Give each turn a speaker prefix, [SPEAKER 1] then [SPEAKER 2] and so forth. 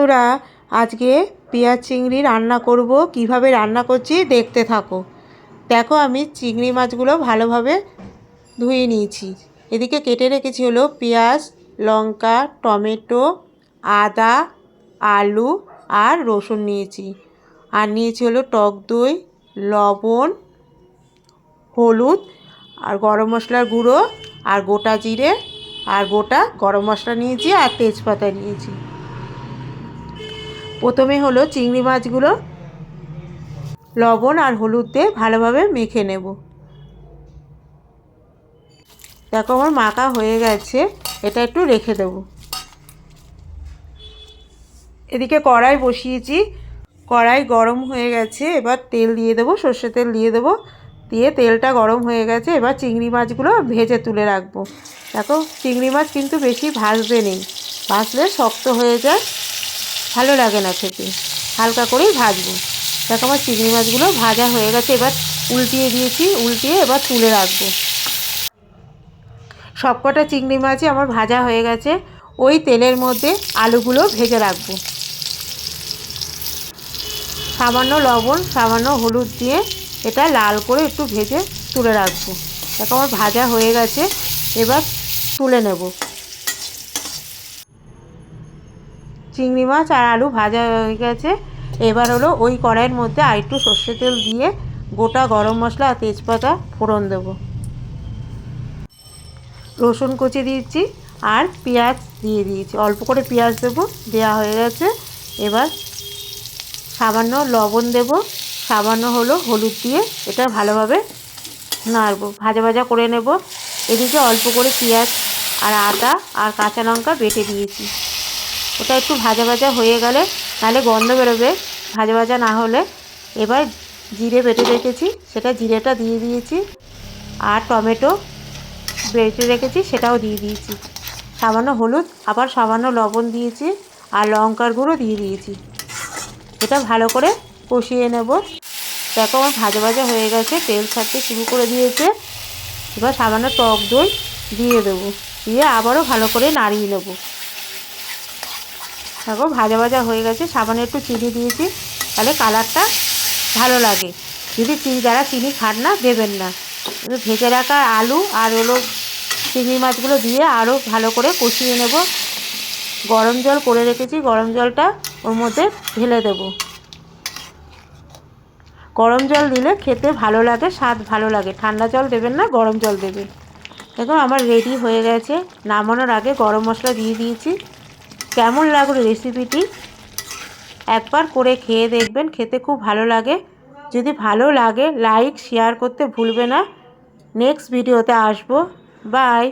[SPEAKER 1] ওরা আজকে পেঁয়াজ চিংড়ি রান্না করব। কীভাবে রান্না করছি দেখতে থাকো। দেখো, আমি চিংড়ি মাছগুলো ভালোভাবে ধুয়ে নিয়েছি। এদিকে কেটে রেখেছি হলো পেঁয়াজ, লঙ্কা, টমেটো, আদা, আলু আর রসুন নিয়েছি। আর নিয়েছি হলো টক দই, লবণ, হলুদ আর গরম মশলার গুঁড়ো আর গোটা জিরে আর গোটা গরম মশলা নিয়েছি আর তেজপাতা নিয়েছি। প্রথমে হলো চিংড়ি মাছগুলো, লবণ আর হলুদ দিয়ে ভালোভাবে মেখে নেব। দেখো আমার মাখা হয়ে গেছে, এটা একটু রেখে দেব। এদিকে কড়াই বসিয়েছি, কড়াই গরম হয়ে গেছে, এবার তেল দিয়ে দেবো, সর্ষে তেল দিয়ে দেবো, দিয়ে তেলটা গরম হয়ে গেছে, এবার চিংড়ি মাছগুলো ভেজে তুলে রাখব। দেখো, চিংড়ি মাছ কিন্তু বেশি ভাজবে নেই, ভাজলে শক্ত হয়ে যায়। ভালো লাগে না খেতে। হালকা করেই ভাজবো। দেখো আমার চিংড়ি মাছগুলো ভাজা হয়ে গেছে, এবার উল্টিয়ে দিয়েছি, উল্টিয়ে এবার তুলে রাখব। সবকটা চিংড়ি মাছই আমার ভাজা হয়ে গেছে, ওই তেলের মধ্যে আলুগুলো ভেজে রাখব। সামান্য লবণ, সামান্য হলুদ দিয়ে এটা লাল করে একটু ভেজে তুলে রাখব। দেখো আমার ভাজা হয়ে গেছে, এবার তুলে নেব। চিংড়ি মাছ আর আলু ভাজা হয়ে গেছে। এবার হলো ওই কড়াইয়ের মধ্যে আর একটু সর্ষে তেল দিয়ে গোটা গরম মশলা আর তেজপাতা ফোড়ন দেব। রসুন কুচি দিয়েছি আর পেঁয়াজ দিয়ে দিয়েছি। অল্প করে পেঁয়াজ দেবো দেওয়া হয়ে গেছে। এবার সামান্য লবণ দেব। সামান্য হলো হলুদ দিয়ে এটা ভালোভাবে নাড়ব। ভাজা ভাজা করে নেব। এদিকে অল্প করে পেঁয়াজ আর আদা আর কাঁচা লঙ্কা বেটে দিয়েছি। ওটা একটু ভাজা ভাজা হয়ে গেলে নাহলে গন্ধ বেরোবে। ভাজা ভাজা না হলে এবার জিরে বেটে রেখেছি, সেটা জিরেটা দিয়ে দিয়েছি। আর টমেটো বেটে রেখেছি, সেটাও দিয়ে দিয়েছি। সামান্য হলুদ, আবার সামান্য লবণ দিয়েছি আর লঙ্কার গুঁড়ো দিয়ে দিয়েছি। এটা ভালো করে কষিয়ে নেব। দেখো আমার ভাজা ভাজা হয়ে গেছে, তেল ছাড়তে শুরু করে দিয়েছে। এবার সামান্য টক দই দিয়ে দেবো। দিয়ে আবারও ভালো করে নাড়িয়ে নেব। দেখো, ভাজা ভাজা হয়ে গেছে। সামান্য একটু চিনি দিয়েছি, তাহলে কালারটা ভালো লাগে। যদি চিনি যারা চিনি খান না, দেবেন না। ভেজে রাখা আলু আর হলো চিংড়ি মাছগুলো দিয়ে আরও ভালো করে কষিয়ে নেব। গরম জল করে রেখেছি, গরম জলটা ওর মধ্যে ঢেলে দেব। গরম জল দিলে খেতে ভালো লাগে, স্বাদ ভালো লাগে। ঠান্ডা জল দেবেন না, গরম জল দেবেন। দেখো আমার রেডি হয়ে গেছে। নামানোর আগে গরম মশলা দিয়ে দিয়েছি। কেমন লাগল রেসিপিটি একবার করে খেয়ে দেখবেন, খেতে খুব ভালো লাগে। যদি ভালো লাগে লাইক শেয়ার করতে ভুলবে না। নেক্সট ভিডিওতে আসব। বাই